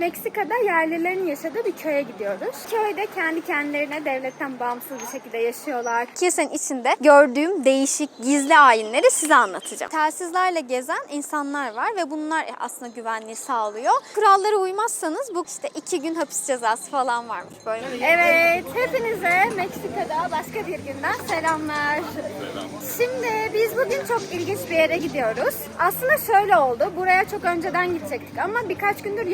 Meksika'da yerlilerin yaşadığı bir köye gidiyoruz. Köyde kendi kendilerine devletten bağımsız bir şekilde yaşıyorlar. Kilisenin içinde gördüğüm değişik gizli ayinleri size anlatacağım. Telsizlerle gezen insanlar var ve bunlar aslında güvenliği sağlıyor. Kurallara uymazsanız bu işte iki gün hapis cezası falan varmış böyle. Evet, hepinize Meksika'da başka bir günden selamlar. Şimdi biz bugün çok ilginç bir yere gidiyoruz. Aslında şöyle oldu. Buraya çok önceden gidecektik ama birkaç gündür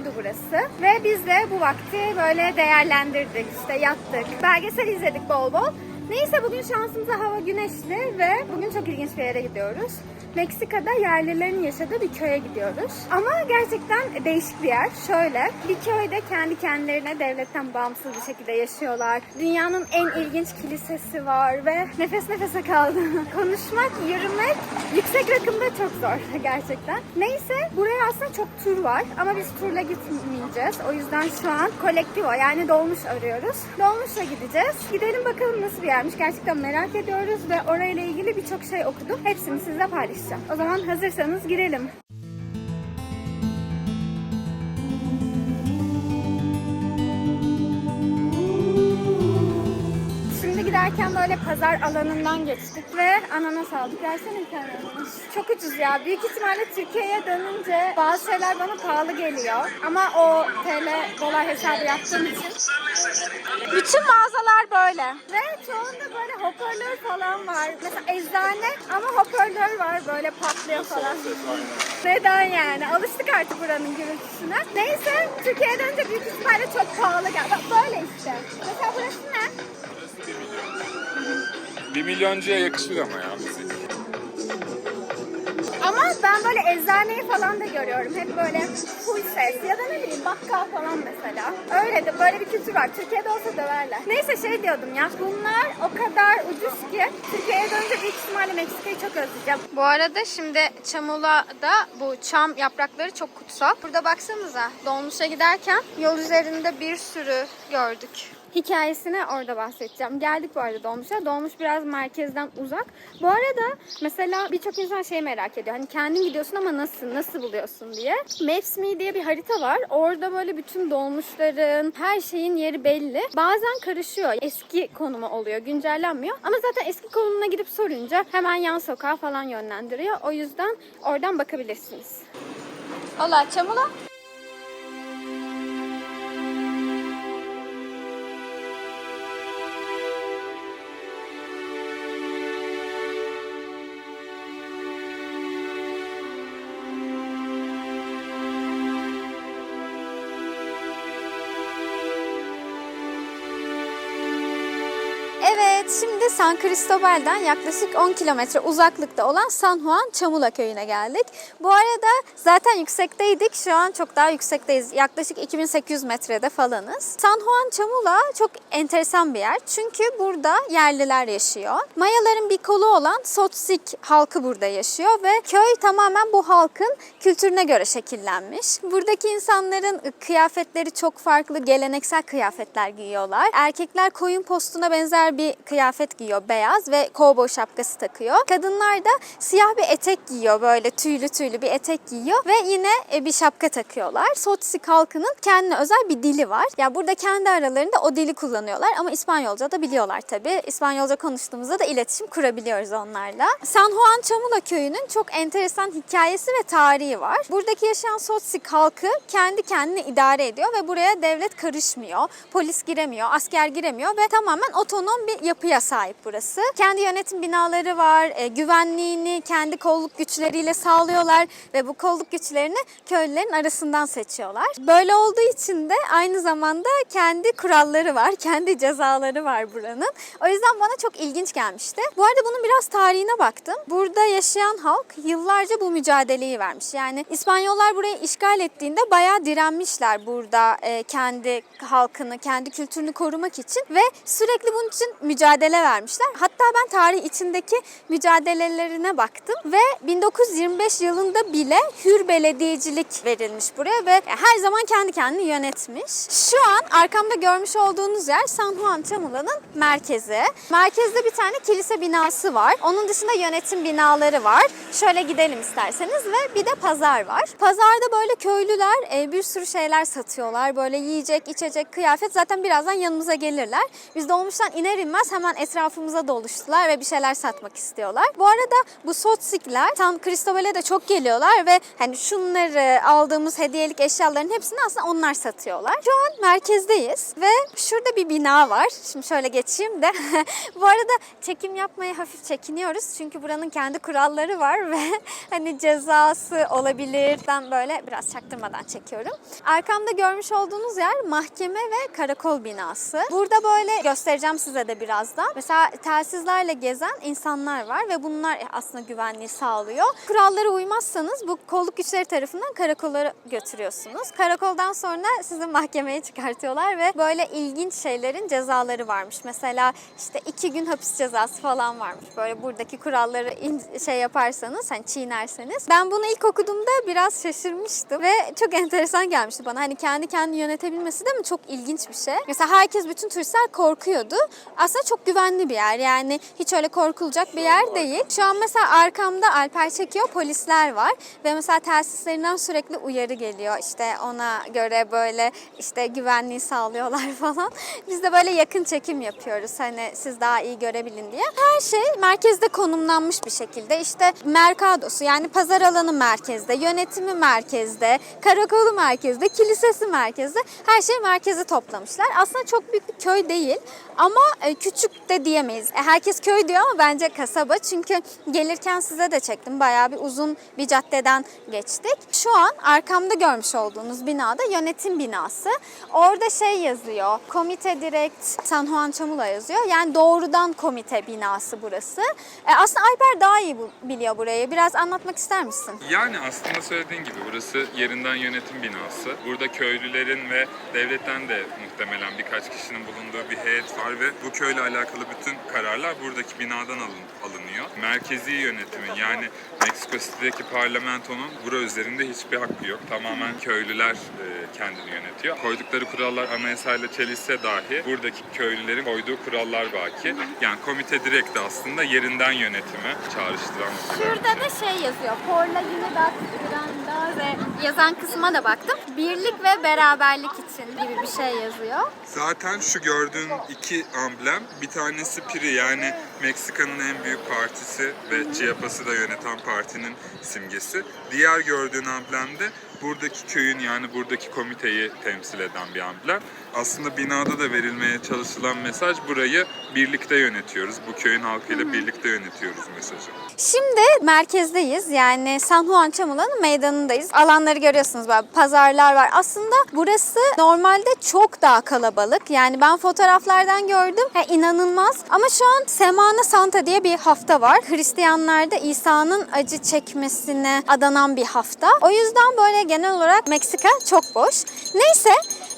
yağmurluydu burası. Ve biz de bu vakti böyle değerlendirdik. İşte yattık. Belgesel izledik bol bol. Neyse bugün şansımıza hava güneşli ve bugün çok ilginç bir yere gidiyoruz. Meksika'da yerlilerin yaşadığı bir köye gidiyoruz. Ama gerçekten değişik bir yer. Şöyle, bir köyde kendi kendilerine devletten bağımsız bir şekilde yaşıyorlar. Dünyanın en ilginç kilisesi var ve nefes nefese kaldım. Konuşmak, yürümek yüksek rakımda çok zor gerçekten. Neyse, buraya aslında çok tur var ama biz turla gitmeyeceğiz. O yüzden şu an kolektivo yani dolmuş arıyoruz. Dolmuşla gideceğiz. Gidelim bakalım nasıl bir yermiş. Gerçekten merak ediyoruz ve orayla ilgili birçok şey okudum. Hepsini sizle paylaşacağım. O zaman hazırsanız girelim. Giderken böyle pazar alanından geçtik ve ananas aldık. Versene bir tane ananas. Çok ucuz ya. Büyük ihtimalle Türkiye'ye dönünce bazı şeyler bana pahalı geliyor. Ama o TL dolar hesabı yaptığım için. Bütün mağazalar böyle. Ve çoğunda böyle hoparlör falan var. Mesela eczane ama hoparlör var böyle patlıyor falan. Neden yani? Alıştık artık buranın gürültüsüne. Neyse Türkiye'ye dönünce büyük ihtimalle çok pahalı geldi. Böyle işte. Mesela burası ne? Bir milyoncuya yakışır ama ya müzik. Ama ben böyle eczaneyi falan da görüyorum. Hep böyle full ses ya da ne bileyim bakkal falan mesela. Öyle de böyle bir kültür var. Türkiye'de olsa döverler. Neyse şey diyordum ya. Bunlar o kadar ucuz ki Türkiye'ye dönünce büyük ihtimalle Meksika'yı çok özleyeceğim. Bu arada şimdi Çamula'da bu çam yaprakları çok kutsal. Burada baksanıza dolmuşa giderken yol üzerinde bir sürü gördük. Hikayesini orada bahsedeceğim. Geldik bu arada Dolmuş'a. Dolmuş biraz merkezden uzak. Bu arada mesela birçok insan şey merak ediyor. Hani kendin gidiyorsun ama nasıl, nasıl buluyorsun diye. Maps.me diye bir harita var. Orada böyle bütün dolmuşların, her şeyin yeri belli. Bazen karışıyor. Eski konumu oluyor, güncellenmiyor. Ama zaten eski konumuna gidip sorunca hemen yan sokağa falan yönlendiriyor. O yüzden oradan bakabilirsiniz. Hola, Çamula. Şimdi San Cristobal'den yaklaşık 10 kilometre uzaklıkta olan San Juan Chamula köyüne geldik. Bu arada zaten yüksekteydik, şu an çok daha yüksekteyiz. Yaklaşık 2800 metrede falanız. San Juan Chamula çok enteresan bir yer. Çünkü burada yerliler yaşıyor. Mayaların bir kolu olan Sotsik halkı burada yaşıyor ve köy tamamen bu halkın kültürüne göre şekillenmiş. Buradaki insanların kıyafetleri çok farklı, geleneksel kıyafetler giyiyorlar. Erkekler koyun postuna benzer bir kıyafet giyiyor, beyaz ve kovboy şapkası takıyor. Kadınlar da siyah bir etek giyiyor, böyle tüylü tüylü bir etek giyiyor ve yine e, bir şapka takıyorlar. Sotsik halkının kendine özel bir dili var. Ya burada kendi aralarında o dili kullanıyorlar ama İspanyolca da biliyorlar tabii. İspanyolca konuştuğumuzda da iletişim kurabiliyoruz onlarla. San Juan Chamula köyünün çok enteresan hikayesi ve tarihi var. Buradaki yaşayan Sotsik halkı kendi kendine idare ediyor ve buraya devlet karışmıyor. Polis giremiyor, asker giremiyor ve tamamen otonom bir yapıya sahip burası. Kendi yönetim binaları var, e, güvenliğini kendi kolluk güçleriyle sağlıyorlar ve bu kolluk güçlerini köylülerin arasından seçiyorlar. Böyle olduğu için de aynı zamanda kendi kuralları var, kendi cezaları var buranın. O yüzden bana çok ilginç gelmişti. Bu arada bunun biraz tarihine baktım. Burada yaşayan halk yıllarca bu mücadeleyi vermiş. Yani İspanyollar burayı işgal ettiğinde bayağı direnmişler burada e, kendi halkını, kendi kültürünü korumak için ve sürekli bunun için mücadele mücadele vermişler. Hatta ben tarih içindeki mücadelelerine baktım ve 1925 yılında bile hür belediyecilik verilmiş buraya ve her zaman kendi kendini yönetmiş. Şu an arkamda görmüş olduğunuz yer San Juan Chamula'nın merkezi. Merkezde bir tane kilise binası var. Onun dışında yönetim binaları var. Şöyle gidelim isterseniz ve bir de pazar var. Pazarda böyle köylüler e, bir sürü şeyler satıyorlar. Böyle yiyecek, içecek, kıyafet. Zaten birazdan yanımıza gelirler. Biz dolmuştan iner inmez hemen etrafımıza doluştular ve bir şeyler satmak istiyorlar. Bu arada bu sotsikler San Cristobal'e de çok geliyorlar ve hani şunları aldığımız hediyelik eşyaların hepsini aslında onlar satıyorlar. Şu an merkezdeyiz ve şurada bir bina var. Şimdi şöyle geçeyim de. bu arada çekim yapmaya hafif çekiniyoruz. Çünkü buranın kendi kuralları var ve hani cezası olabilir. Ben böyle biraz çaktırmadan çekiyorum. Arkamda görmüş olduğunuz yer mahkeme ve karakol binası. Burada böyle göstereceğim size de birazdan. Mesela telsizlerle gezen insanlar var ve bunlar aslında güvenliği sağlıyor. Kurallara uymazsanız bu kolluk güçleri tarafından karakola götürüyorsunuz. Karakoldan sonra sizi mahkemeye çıkartıyorlar ve böyle ilginç şeylerin cezaları varmış. Mesela işte iki gün hapis cezası falan varmış. Böyle buradaki kuralları şey yaparsanız, hani çiğnerseniz. Ben bunu ilk okuduğumda biraz şaşırmıştım ve çok enteresan gelmişti bana. Hani kendi kendini yönetebilmesi de mi çok ilginç bir şey. Mesela herkes, bütün turistler korkuyordu. Aslında çok güvenli bir yer. Yani hiç öyle korkulacak bir yer değil. Şu an mesela arkamda Alper çekiyor, polisler var. Ve mesela tesislerinden sürekli uyarı geliyor. İşte ona göre böyle işte güvenliği sağlıyorlar falan. Biz de böyle yakın çekim yapıyoruz. Hani siz daha iyi görebilin diye. Her şey merkezde konumlanmış bir şekilde. İşte Mercadosu yani pazar alanı merkezde, yönetimi merkezde, karakolu merkezde, kilisesi merkezde. Her şeyi merkeze toplamışlar. Aslında çok büyük bir köy değil ama e, küçük de diyemeyiz. E, Herkes köy diyor ama bence kasaba. Çünkü gelirken size de çektim. Bayağı bir uzun bir caddeden geçtik. Şu an arkamda görmüş olduğunuz binada yönetim binası. Orada şey yazıyor. Komite Direkt San Juan Chamula yazıyor. Yani doğrudan komite binası burası. E, aslında Alper daha iyi biliyor burayı. Biraz anlatmak ister misin? Yani aslında söylediğin gibi burası yerinden yönetim binası. Burada köylülerin ve devletten de muhtemelen birkaç kişinin bulunduğu bir heyet var ve bu köyle alakalı bütün kararlar buradaki binadan alın, alınıyor. Merkezi yönetimin yani Meksiko City'deki parlamentonun bura üzerinde hiçbir hakkı yok. Tamamen köylüler e, kendini yönetiyor. Koydukları kurallar anayasayla çelişse dahi buradaki köylülerin koyduğu kurallar baki. Yani komite direkt aslında yerinden yönetimi çağrıştıran Şurada da şey yazıyor. Porla Unidad Grandare yazan kısma da baktım. Birlik ve beraberlik için gibi bir şey yazıyor. Zaten şu gördüğün iki amblem bir tanesi PRI yani Meksika'nın en büyük partisi ve Chiapas'ı da yöneten partinin simgesi. Diğer gördüğün amblem de buradaki köyün yani buradaki komiteyi temsil eden bir amblem. Aslında binada da verilmeye çalışılan mesaj burayı birlikte yönetiyoruz. Bu köyün halkıyla birlikte yönetiyoruz mesajı. Şimdi merkezdeyiz. Yani San Juan Chamula'nın meydanındayız. Alanları görüyorsunuz böyle pazarlar var. Aslında burası normalde çok daha kalabalık. Yani ben fotoğraflardan gördüm. Ha, inanılmaz. Ama şu an Semana Santa diye bir hafta var. Hristiyanlarda İsa'nın acı çekmesine adanan bir hafta. O yüzden böyle genel olarak Meksika çok boş. Neyse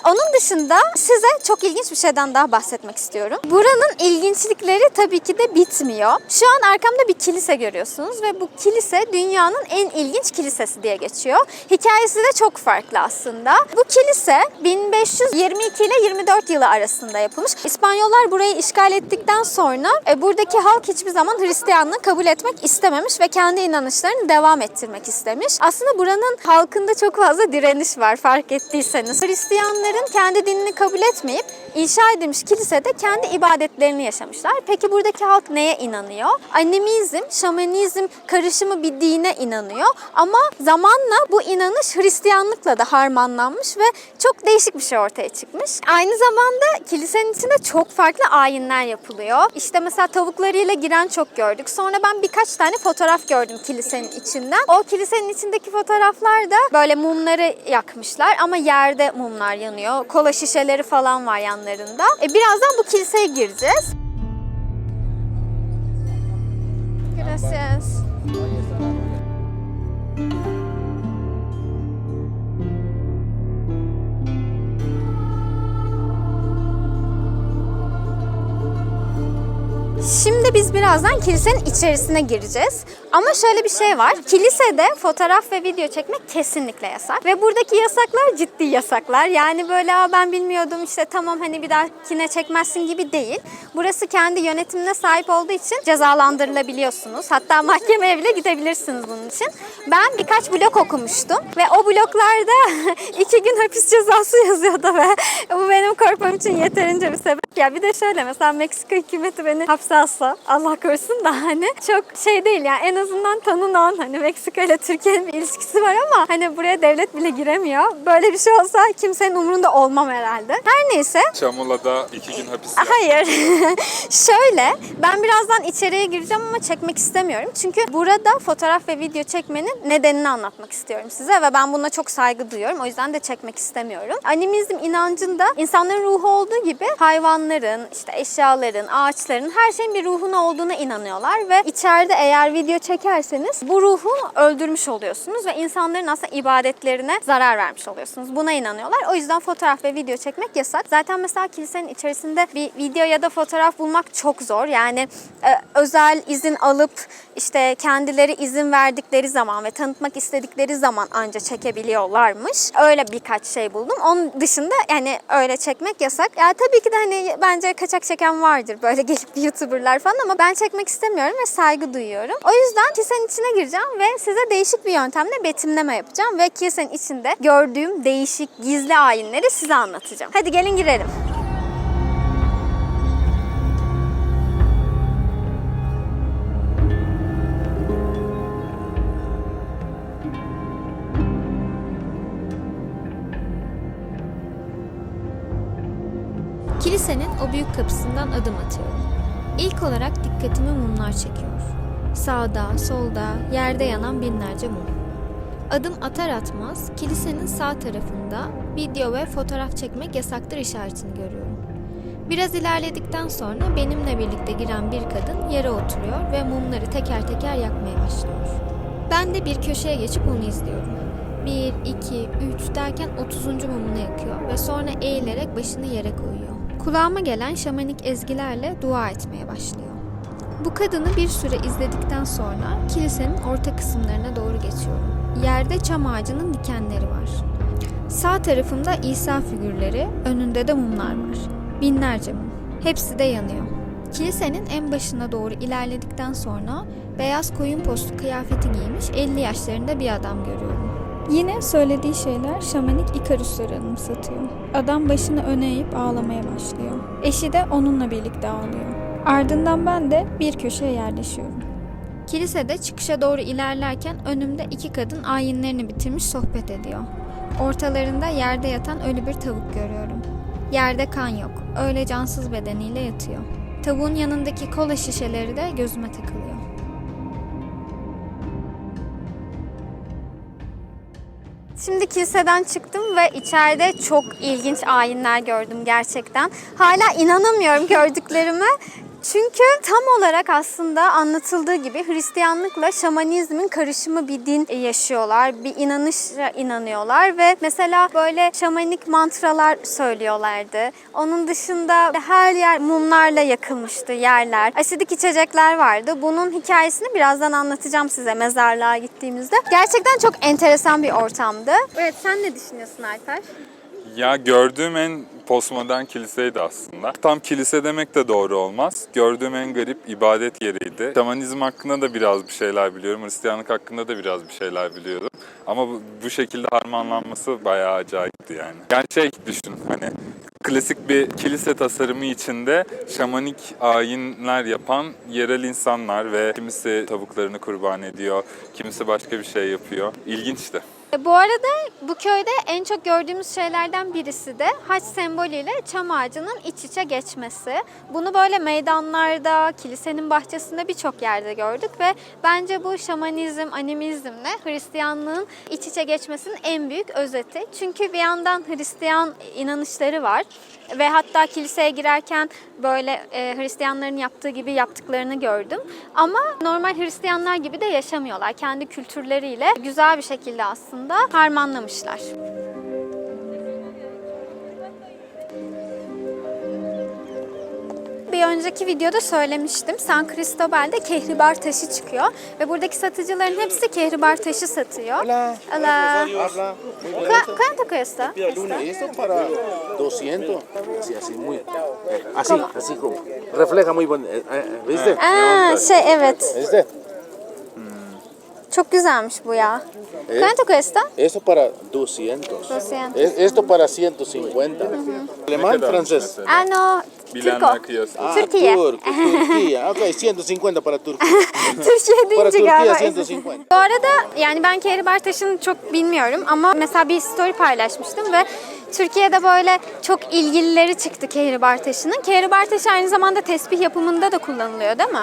onun dışında size çok ilginç bir şeyden daha bahsetmek istiyorum. Buranın ilginçlikleri tabii ki de bitmiyor. Şu an arkamda bir kilise görüyorsunuz ve bu kilise dünyanın en ilginç kilisesi diye geçiyor. Hikayesi de çok farklı aslında. Bu kilise 1522 ile 24 yılı arasında yapılmış. İspanyollar burayı işgal ettikten sonra e, buradaki halk hiçbir zaman Hristiyanlığı kabul etmek istememiş ve kendi inanışlarını devam ettirmek istemiş. Aslında buranın halkında çok fazla direniş var fark ettiyseniz. Hristiyanların kendi dinini kabul etmeyip inşa edilmiş kilisede kendi ibadetlerini yaşamışlar. Peki buradaki halk neye inanıyor? Animizm, şamanizm karışımı bir dine inanıyor. Ama zamanla bu inanış Hristiyanlıkla da harmanlanmış ve çok değişik bir şey ortaya çıkmış. Aynı zamanda kilisenin içinde çok farklı ayinler yapılıyor. İşte mesela tavuklarıyla giren çok gördük. Sonra ben birkaç tane fotoğraf gördüm kilisenin içinden. O kilisenin içindeki fotoğraflarda böyle mumları yakmışlar ama yerde mumlar yanıyor. Kola şişeleri falan var yanlarında. E, birazdan bu kiliseye gireceğiz. Gracias. Biz birazdan kilisenin içerisine gireceğiz. Ama şöyle bir şey var. Kilisede fotoğraf ve video çekmek kesinlikle yasak. Ve buradaki yasaklar ciddi yasaklar. Yani böyle ben bilmiyordum işte tamam hani bir dahakine çekmezsin gibi değil. Burası kendi yönetimine sahip olduğu için cezalandırılabiliyorsunuz. Hatta mahkemeye bile gidebilirsiniz bunun için. Ben birkaç blok okumuştum ve o bloklarda gün hapis cezası yazıyordu ve bu benim korkmam için yeterince bir sebep. Ya bir de şöyle mesela Meksika hükümeti beni hapse alsa Allah korusun da hani çok şey değil yani en azından tanınan hani Meksika ile Türkiye'nin bir ilişkisi var ama hani buraya devlet bile giremiyor. Böyle bir şey olsa kimsenin umurunda olmam herhalde. Her neyse Çamola'da iki gün hapis Hayır. Şöyle, ben birazdan içeriye gireceğim ama çekmek istemiyorum. Çünkü burada fotoğraf ve video çekmenin nedenini anlatmak istiyorum size ve ben buna çok saygı duyuyorum. O yüzden de çekmek istemiyorum. Animizm inancında insanların ruhu olduğu gibi hayvanların, işte eşyaların, ağaçların her şeyin bir ruhun olduğuna inanıyorlar ve içeride eğer video çekerseniz bu ruhu öldürmüş oluyorsunuz ve insanların aslında ibadetlerine zarar vermiş oluyorsunuz. Buna inanıyorlar. O yüzden fotoğraf ve video çekmek yasak. Zaten mesela kilisenin içerisinde bir video ya da fotoğraf bulmak çok zor. Yani e, özel izin alıp işte kendileri izin verdikleri zaman ve tanıtmak istedikleri zaman anca çekebiliyorlarmış. Öyle birkaç şey buldum. Onun dışında yani öyle çekmek yasak. Ya tabii ki de hani bence kaçak çeken vardır böyle gelip YouTuber'lar falan ama ben çekmek istemiyorum ve saygı duyuyorum. O yüzden kilisenin içine gireceğim ve size değişik bir yöntemle betimleme yapacağım ve kilisenin içinde gördüğüm değişik gizli ayinleri size anlatacağım. Hadi gelin girelim. Kilisenin o büyük kapısından adım atıyorum. İlk olarak dikkatimi mumlar çekiyor. Sağda, solda, yerde yanan binlerce mum. Adım atar atmaz kilisenin sağ tarafında video ve fotoğraf çekmek yasaktır işaretini görüyorum. Biraz ilerledikten sonra benimle birlikte giren bir kadın yere oturuyor ve mumları teker teker yakmaya başlıyor. Ben de bir köşeye geçip onu izliyorum. 1, 2, 3 derken 30. mumunu yakıyor ve sonra eğilerek başını yere koyuyor. Kulağıma gelen şamanik ezgilerle dua etmeye başlıyor. Bu kadını bir süre izledikten sonra kilisenin orta kısımlarına doğru geçiyorum. Yerde çam ağacının dikenleri var. Sağ tarafımda İsa figürleri, önünde de mumlar var. Binlerce mum. Hepsi de yanıyor. Kilisenin en başına doğru ilerledikten sonra beyaz koyun postu kıyafeti giymiş 50 yaşlarında bir adam görüyorum. Yine söylediği şeyler şamanik Ikarusları anımsatıyor. Adam başını öne eğip ağlamaya başlıyor. Eşi de onunla birlikte ağlıyor. Ardından ben de bir köşeye yerleşiyorum. Kilisede çıkışa doğru ilerlerken önümde iki kadın ayinlerini bitirmiş sohbet ediyor. Ortalarında yerde yatan ölü bir tavuk görüyorum. Yerde kan yok, öyle cansız bedeniyle yatıyor. Tavuğun yanındaki kola şişeleri de gözüme takılıyor. Şimdi kiliseden çıktım ve içeride çok ilginç ayinler gördüm gerçekten. Hala inanamıyorum gördüklerime. Çünkü tam olarak aslında anlatıldığı gibi Hristiyanlıkla şamanizmin karışımı bir din yaşıyorlar. Bir inanışa inanıyorlar ve mesela böyle şamanik mantralar söylüyorlardı. Onun dışında her yer mumlarla yakılmıştı yerler. Asidik içecekler vardı. Bunun hikayesini birazdan anlatacağım size mezarlığa gittiğimizde. Gerçekten çok enteresan bir ortamdı. Evet sen ne düşünüyorsun Alper? Ya gördüğüm en postmodern kiliseydi aslında. Tam kilise demek de doğru olmaz. Gördüğüm en garip ibadet yeriydi. Şamanizm hakkında da biraz bir şeyler biliyorum. Hristiyanlık hakkında da biraz bir şeyler biliyorum. Ama bu, bu şekilde harmanlanması bayağı acayipti yani. Yani şey düşün hani klasik bir kilise tasarımı içinde şamanik ayinler yapan yerel insanlar ve kimisi tavuklarını kurban ediyor, kimisi başka bir şey yapıyor. İlginçti. E, Bu arada bu köyde en çok gördüğümüz şeylerden birisi de haç sembolüyle çam ağacının iç içe geçmesi. Bunu böyle meydanlarda, kilisenin bahçesinde birçok yerde gördük ve bence bu şamanizm, animizmle Hristiyanlığın iç içe geçmesinin en büyük özeti. Çünkü bir yandan Hristiyan inanışları var ve hatta kiliseye girerken böyle e, Hristiyanların yaptığı gibi yaptıklarını gördüm. Ama normal Hristiyanlar gibi de yaşamıyorlar. Kendi kültürleriyle güzel bir şekilde aslında harmanlamışlar. Bir önceki videoda söylemiştim. San Cristobal'de kehribar taşı çıkıyor. Ve buradaki satıcıların hepsi kehribar taşı satıyor. Hola. Hola. Bonito. ¿Cuánto cuesta? Esto para 200. Sí, así muy. eh, Así, así como. Refleja muy bonito. ¿Viste? Aa, şey evet. ¿Viste? Çok güzelmiş bu ya. Eh, ¿Cuánto cuesta? Esto para 200. 200. Es- Esto para 150. Alemán, francés. Aa no, Türko. Bilenler kıyasla. Ah, Türkiye. Turco, Turquía. Ok, 150 para Turquía. Türkiye para deyince Turquía galiba. 150. Bu arada yani ben Kehribar Taşı'nı çok bilmiyorum ama mesela bir story paylaşmıştım ve Türkiye'de böyle çok ilgilileri çıktı Kehribar Taşı'nın. Kehribar Taşı aynı zamanda tesbih yapımında da kullanılıyor değil mi?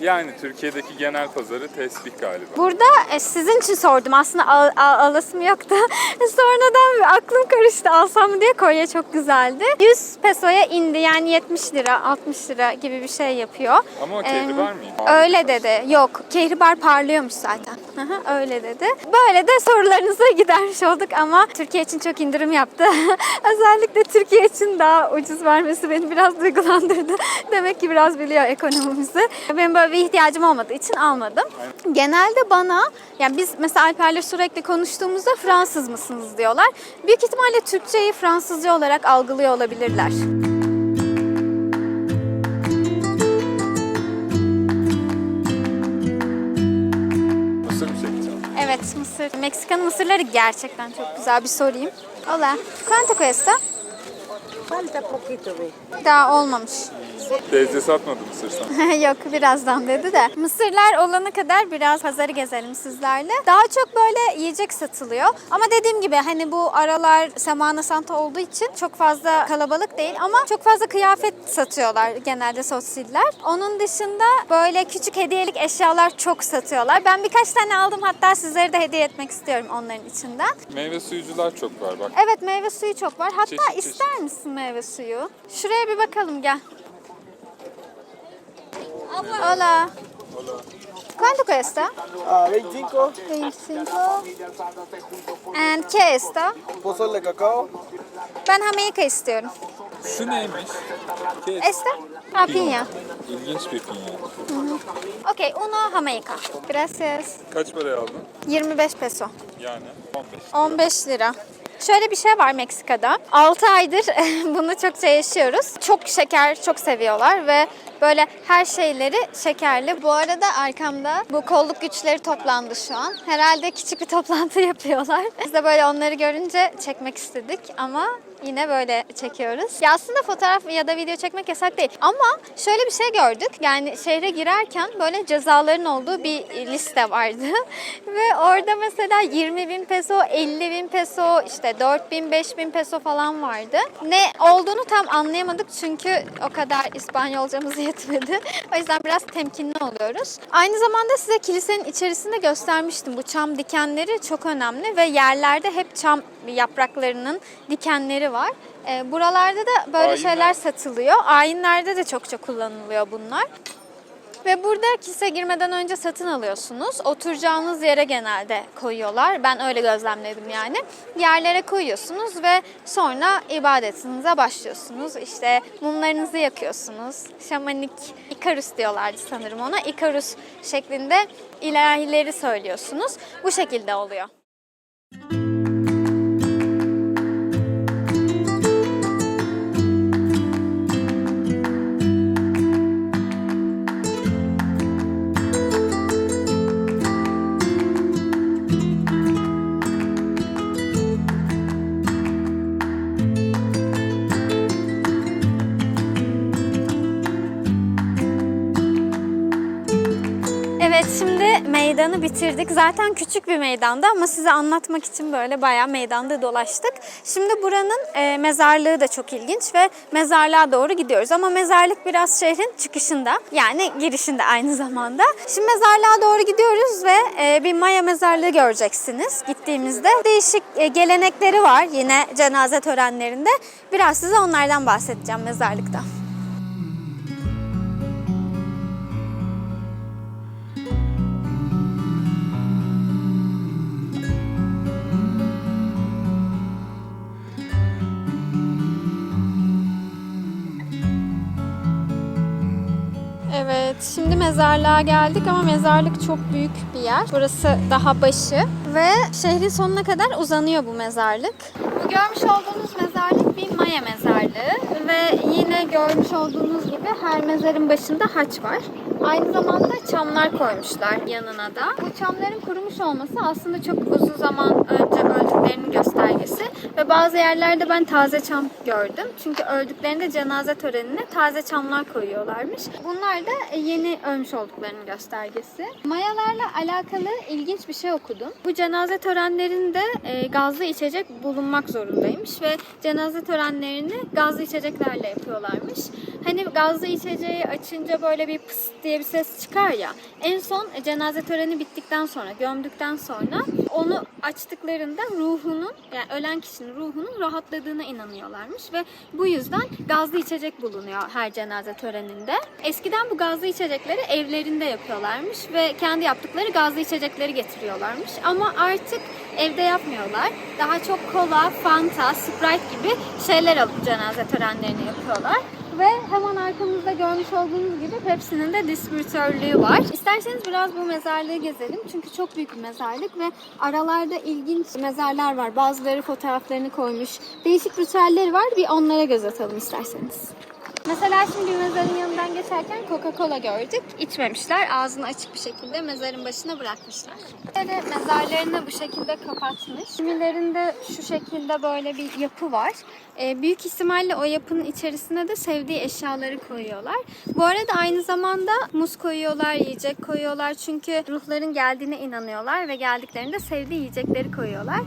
Yani Türkiye'deki genel pazarı tesbih galiba. Burada e, sizin için sordum. Aslında al, al- alasım yoktu. Sonradan aklım karıştı. Alsam mı diye Kolye çok güzeldi. 100 pesoya indi. Yani 70 lira, 60 lira gibi bir şey yapıyor. Ama o Ee, kehribar mıydı? Öyle dedi. Yok. Kehribar parlıyormuş zaten. Hı, öyle dedi. Böyle de sorularınıza gidermiş olduk ama Türkiye için çok indirim yaptı. Özellikle Türkiye için daha ucuz vermesi beni biraz duygulandırdı. Demek ki biraz biliyor ekonomimizi. Benim böyle bir ihtiyacım olmadığı için almadım. Genelde bana, yani biz mesela Alper'le sürekli konuştuğumuzda Fransız mısınız diyorlar. Büyük ihtimalle Türkçeyi Fransızca olarak algılıyor olabilirler. Evet, mısır. Meksikan mısırları gerçekten çok güzel. Bir sorayım. Hola. ¿Cuánto cuesta? Falta poquito, ve. Daha olmamış. Teyze satmadı mısır sana. Yok birazdan dedi de. Mısırlar olana kadar biraz pazarı gezelim sizlerle. Daha çok böyle yiyecek satılıyor. Ama dediğim gibi hani bu aralar Semana Santa olduğu için çok fazla kalabalık değil ama çok fazla kıyafet satıyorlar genelde sosiller. Onun dışında böyle küçük hediyelik eşyalar çok satıyorlar. Ben birkaç tane aldım hatta sizlere de hediye etmek istiyorum onların içinden. Meyve suyucular çok var bak. Evet meyve suyu çok var. Hatta Çeşit çeşit. ister misin meyve suyu? Şuraya bir bakalım gel. Hola. ¿Cuánto cuesta? A 25, 25. And ¿qué está? pozole de cacao, Ben Jamaica istiyorum. Şu neymiş? Kes. Esta? Ah, piña. İlginç bir pinya. Okay, uno Jamaica. Gracias. Kaç paraya aldın? 25 peso. Yani 15. 15 lira. Şöyle bir şey var Meksika'da. 6 aydır bunu çokça yaşıyoruz. Çok şeker çok seviyorlar ve böyle her şeyleri şekerli. Bu arada arkamda bu kolluk güçleri toplandı şu an. Herhalde küçük bir toplantı yapıyorlar. Biz de böyle onları görünce çekmek istedik ama yine böyle çekiyoruz. Ya aslında fotoğraf ya da video çekmek yasak değil. Ama şöyle bir şey gördük. Yani şehre girerken böyle cezaların olduğu bir liste vardı. Ve orada mesela 20 bin peso, 50 bin peso, işte 4 bin, 5 bin peso falan vardı. Ne olduğunu tam anlayamadık çünkü o kadar İspanyolcamız yetmedi. O yüzden biraz temkinli oluyoruz. Aynı zamanda size kilisenin içerisinde göstermiştim. Bu çam dikenleri çok önemli ve yerlerde hep çam yapraklarının dikenleri var. Ee, buralarda da böyle Ayinler. şeyler satılıyor. Ayinlerde de çokça kullanılıyor bunlar. Ve burada kilise girmeden önce satın alıyorsunuz. Oturacağınız yere genelde koyuyorlar. Ben öyle gözlemledim yani. Yerlere koyuyorsunuz ve sonra ibadetinize başlıyorsunuz. İşte mumlarınızı yakıyorsunuz. Şamanik, Ikarus diyorlardı sanırım ona. Ikarus şeklinde ilahileri söylüyorsunuz. Bu şekilde oluyor. Evet meydanı bitirdik. Zaten küçük bir meydanda ama size anlatmak için böyle bayağı meydanda dolaştık. Şimdi buranın e, mezarlığı da çok ilginç ve mezarlığa doğru gidiyoruz. Ama mezarlık biraz şehrin çıkışında yani girişinde aynı zamanda. Şimdi mezarlığa doğru gidiyoruz ve e, bir Maya mezarlığı göreceksiniz gittiğimizde. Değişik e, gelenekleri var yine cenaze törenlerinde. Biraz size onlardan bahsedeceğim mezarlıkta. Şimdi mezarlığa geldik ama mezarlık çok büyük bir yer. Burası daha başı ve şehrin sonuna kadar uzanıyor bu mezarlık. Bu görmüş olduğunuz mezarlık bir Maya mezarlığı ve yine görmüş olduğunuz gibi her mezarın başında haç var. Aynı zamanda çamlar koymuşlar yanına da. Bu çamların kurumuş olması aslında çok uzun zaman önce öldüklerinin göstergesi. Ve bazı yerlerde ben taze çam gördüm. Çünkü öldüklerinde cenaze törenine taze çamlar koyuyorlarmış. Bunlar da yeni ölmüş olduklarının göstergesi. Mayalarla alakalı ilginç bir şey okudum. Bu cenaze törenlerinde e, gazlı içecek bulunmak zorundaymış ve cenaze törenlerini gazlı içeceklerle yapıyorlarmış. Hani gazlı içeceği açınca böyle bir pıs diye bir ses çıkar ya. En son e, cenaze töreni bittikten sonra, gömdükten sonra onu açtıklarında ruhunun yani ölen kişinin ruhunun rahatladığına inanıyorlarmış ve bu yüzden gazlı içecek bulunuyor her cenaze töreninde. Eskiden bu gazlı içecekleri evlerinde yapıyorlarmış ve kendi yaptıkları gazlı içecekleri getiriyorlarmış ama artık evde yapmıyorlar. Daha çok kola, fanta, sprite gibi şeyler alıp cenaze törenlerini yapıyorlar. Ve hemen arkamızda görmüş olduğunuz gibi Pepsi'nin de distribütörlüğü var. İsterseniz biraz bu mezarlığı gezelim. Çünkü çok büyük bir mezarlık ve aralarda ilginç mezarlar var. Bazıları fotoğraflarını koymuş. Değişik ritüelleri var. Bir onlara göz atalım isterseniz. Mesela şimdi mezarın yanından geçerken Coca-Cola gördük. İçmemişler. Ağzını açık bir şekilde mezarın başına bırakmışlar. Ve mezarlarını bu şekilde kapatmış. Kimilerinde şu şekilde böyle bir yapı var. Ee, büyük ihtimalle o yapının içerisine de sevdiği eşyaları koyuyorlar. Bu arada aynı zamanda muz koyuyorlar, yiyecek koyuyorlar. Çünkü ruhların geldiğine inanıyorlar ve geldiklerinde sevdiği yiyecekleri koyuyorlar.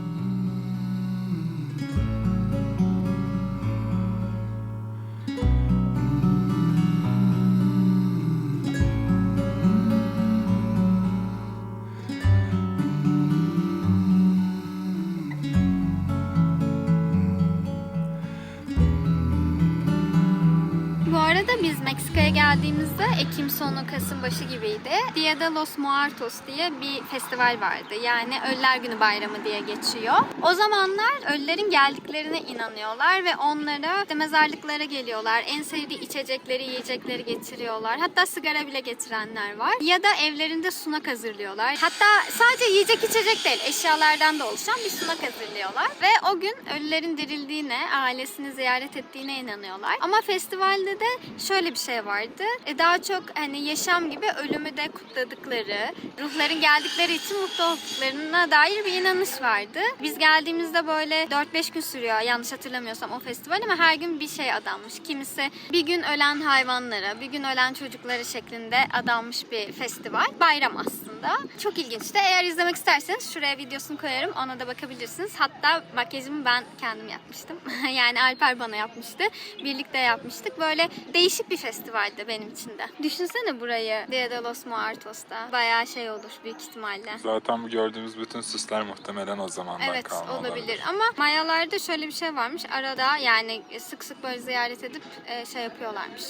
Meksika'ya geldiğimizde Ekim sonu Kasım başı gibiydi. Dia de los Muertos diye bir festival vardı. Yani Ölüler Günü Bayramı diye geçiyor. O zamanlar ölülerin geldiklerine inanıyorlar ve onlara işte mezarlıklara geliyorlar. En sevdiği içecekleri, yiyecekleri getiriyorlar. Hatta sigara bile getirenler var. Ya da evlerinde sunak hazırlıyorlar. Hatta sadece yiyecek içecek değil, eşyalardan da oluşan bir sunak hazırlıyorlar. Ve o gün ölülerin dirildiğine, ailesini ziyaret ettiğine inanıyorlar. Ama festivalde de şöyle bir şey vardı. E, daha çok hani yaşam gibi ölümü de kutladıkları, ruhların geldikleri için mutlu olduklarına dair bir inanış vardı. Biz geldiğimizde böyle 4-5 gün sürüyor yanlış hatırlamıyorsam o festival ama her gün bir şey adanmış. Kimisi bir gün ölen hayvanlara, bir gün ölen çocuklara şeklinde adanmış bir festival. Bayram aslında. Çok ilginçti. Eğer izlemek isterseniz şuraya videosunu koyarım. Ona da bakabilirsiniz. Hatta makyajımı ben kendim yapmıştım. yani Alper bana yapmıştı. Birlikte yapmıştık. Böyle değişik bir festivaldi benim için de. Düşünsene burayı Dia de los Muertos'ta. Bayağı şey olur büyük ihtimalle. Zaten bu gördüğümüz bütün süsler muhtemelen o zamandan Evet kalma olabilir ama Mayalarda şöyle bir şey varmış arada yani sık sık böyle ziyaret edip e, şey yapıyorlarmış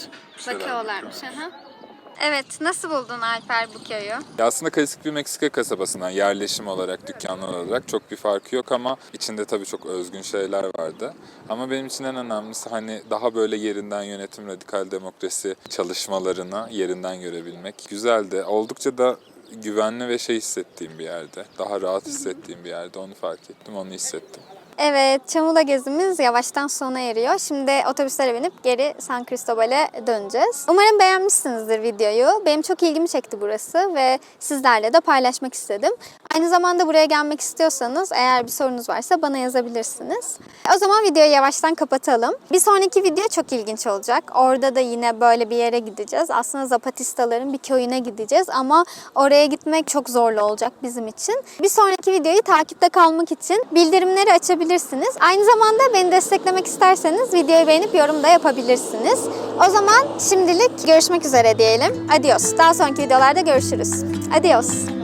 bakıyorlarmış. Aha. Evet nasıl buldun Alper bu köyü? Ya aslında klasik bir Meksika kasabasından yerleşim olarak, dükkanlar olarak çok bir farkı yok ama içinde tabii çok özgün şeyler vardı. Ama benim için en önemlisi hani daha böyle yerinden yönetim, radikal demokrasi çalışmalarını yerinden görebilmek. Güzeldi. Oldukça da güvenli ve şey hissettiğim bir yerde. Daha rahat hissettiğim bir yerde onu fark ettim, onu hissettim. Evet, Çamula gezimiz yavaştan sona eriyor. Şimdi otobüslere binip geri San Cristobal'e döneceğiz. Umarım beğenmişsinizdir videoyu. Benim çok ilgimi çekti burası ve sizlerle de paylaşmak istedim. Aynı zamanda buraya gelmek istiyorsanız eğer bir sorunuz varsa bana yazabilirsiniz. O zaman videoyu yavaştan kapatalım. Bir sonraki video çok ilginç olacak. Orada da yine böyle bir yere gideceğiz. Aslında Zapatistaların bir köyüne gideceğiz ama oraya gitmek çok zorlu olacak bizim için. Bir sonraki videoyu takipte kalmak için bildirimleri açabilirsiniz. Aynı zamanda beni desteklemek isterseniz videoyu beğenip yorum da yapabilirsiniz. O zaman şimdilik görüşmek üzere diyelim. Adios. Daha sonraki videolarda görüşürüz. Adios.